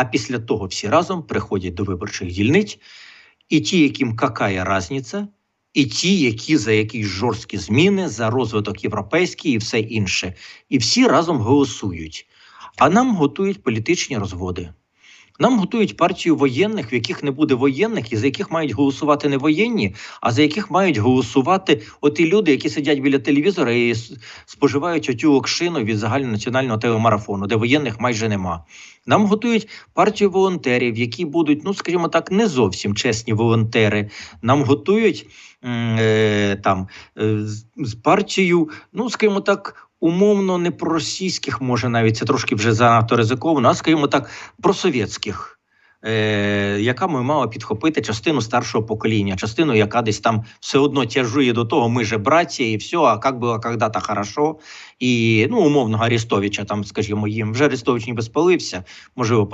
А після того всі разом приходять до виборчих дільниць, і ті, яким какая разниця, і ті, які за якісь жорсткі зміни, за розвиток європейський і все інше. І всі разом голосують. А нам готують політичні розводи. Нам готують партію воєнних, в яких не буде воєнних, і за яких мають голосувати не воєнні, а за яких мають голосувати оті люди, які сидять біля телевізора і споживають отю окшину від загальнонаціонального телемарафону, де воєнних майже нема. Нам готують партію волонтерів, які будуть, ну скажімо так, не зовсім чесні волонтери. Нам готують там е, з- партією, ну скажімо так. Умовно не проросійських, може навіть це трошки вже занадто ризиковано, а скажімо так, просовєтських, е, яка ми мала підхопити частину старшого покоління, частину, яка десь там все одно тяжує до того, ми же браті, і все, а як було когда-то хорошо. І ну, умовного Арестовича, там, скажімо, їм вже Арестович ніби спалився, можливо,